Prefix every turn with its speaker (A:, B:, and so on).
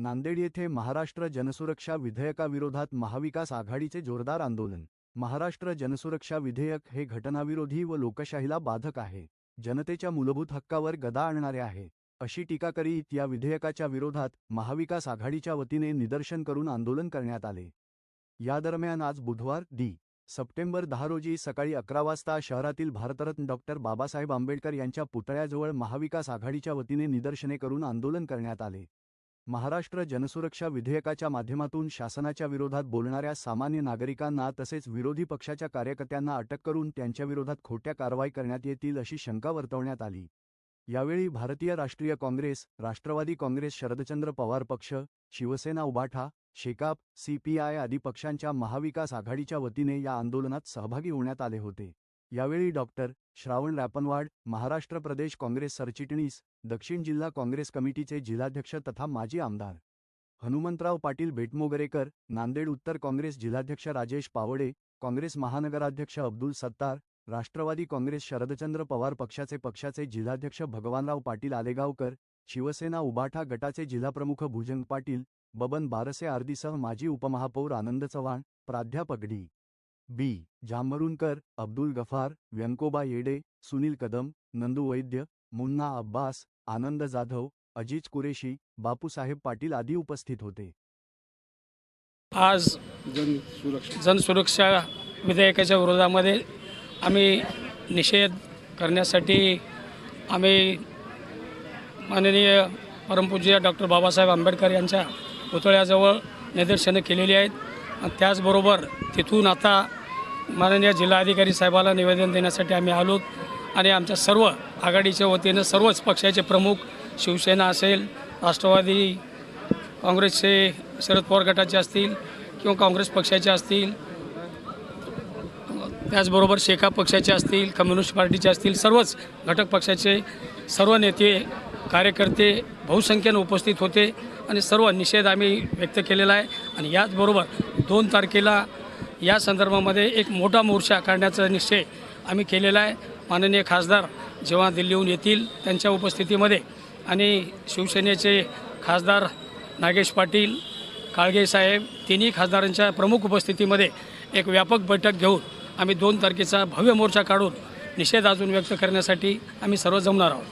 A: नांदेड येथे महाराष्ट्र जनसुरक्षा विधेयकाविरोधात महाविकास आघाडीचे जोरदार आंदोलन. महाराष्ट्र जनसुरक्षा विधेयक हे घटनाविरोधी व लोकशाहीला बाधक आहे. जनतेच्या मूलभूत हक्कावर गदा आणणारे आहे. अशी टीका करीत या विधेयकाच्या विरोधात महाविकास आघाडीच्या वतीने निदर्शन करून आंदोलन करण्यात आले. या दरम्यान आज बुधवार डी. सप्टेंबर दहा रोजी सकाळी अकरा वाजता शहरातील भारतरत्न डॉक्टर बाबासाहेब आंबेडकर यांच्या पुतळ्याजवळ महाविकास आघाडीच्या वतीने निदर्शने करून आंदोलन करण्यात आले. महाराष्ट्र जनसुरक्षा विधेयकाच्या माध्यमातून शासनाच्या विरोधात बोलणाऱ्या सामान्य नागरिकांना तसेच विरोधी पक्षाच्या कार्यकर्त्यांना अटक करून त्यांच्याविरोधात खोट्या कारवाई करण्यात येतील अशी शंका वर्तवण्यात आली. यावेळी भारतीय राष्ट्रीय काँग्रेस राष्ट्रवादी काँग्रेस शरदचंद्र पवार पक्ष शिवसेना उबाठा शेकाप सीपीआय आदी पक्षांच्या महाविकास आघाडीच्या वतीने या आंदोलनात सहभागी होण्यात आले होते. यावेळी डॉक्टर श्रावण रॅपनवाड महाराष्ट्र प्रदेश काँग्रेस सरचिटणीस दक्षिण जिल्हा काँग्रेस कमिटीचे जिल्हाध्यक्ष तथा माजी आमदार हनुमंतराव पाटील बेटमोगरेकर नांदेड उत्तर काँग्रेस जिल्हाध्यक्ष राजेश पावडे काँग्रेस महानगराध्यक्ष अब्दुल सत्तार राष्ट्रवादी काँग्रेस शरदचंद्र पवार पक्षाचे पक्षाचे जिल्हाध्यक्ष भगवानराव पाटील आलेगावकर शिवसेना उबाठा गटाचे जिल्हाप्रमुख भुजंग पाटील बबन बारसे आर्दीसह माजी उपमहापौर आनंद चव्हाण प्राध्यापक डी. बी. जामरुनकर अब्दुल गफार व्यंकोबा येडे सुनील कदम नंदू वैद्य मुन्ना अब्बास आनंद जाधव अजीज कुरेशी बापूसाहेब पाटील आदी उपस्थित होते.
B: आज
C: जन सुरक्षा.
B: जनसुरक्षा विधेयकाच्या विरोधामध्ये आम्ही निषेध करण्यासाठी आम्ही माननीय परमपूज्य डॉक्टर बाबासाहेब आंबेडकर यांच्या पुतळ्याजवळ निदर्शनं केलेली आहेत. आणि त्याचबरोबर तिथून आता माननीय जिल्हाधिकारी साहेबाला निवेदन देण्यासाठी आम्ही आलो आणि आमच्या सर्व आघाडीच्या वतीनं सर्वच पक्षाचे प्रमुख शिवसेना असेल राष्ट्रवादी काँग्रेसचे शरद पवार गटाचे असतील किंवा काँग्रेस पक्षाचे असतील त्याचबरोबर शेखा पक्षाचे असतील कम्युनिस्ट पार्टीचे असतील सर्वच घटक पक्षाचे सर्व नेते कार्यकर्ते बहुसंख्येनं उपस्थित होते आणि सर्व निषेध आम्ही व्यक्त केलेला आहे. आणि याचबरोबर दोन तारखेला या संदर्भामध्ये एक मोठा मोर्चा काढण्याचा निश्चय आम्ही केलेला आहे. माननीय खासदार जेव्हा दिल्लीहून येतील त्यांच्या उपस्थितीमध्ये आणि शिवसेनेचे खासदार नागेश पाटील काळगे साहेब तिन्ही खासदारांच्या प्रमुख उपस्थितीमध्ये एक व्यापक बैठक घेऊन आम्ही दोन तारखेचा भव्य मोर्चा काढून निषेध अजून व्यक्त करण्यासाठी आम्ही सर्व जमणार आहोत.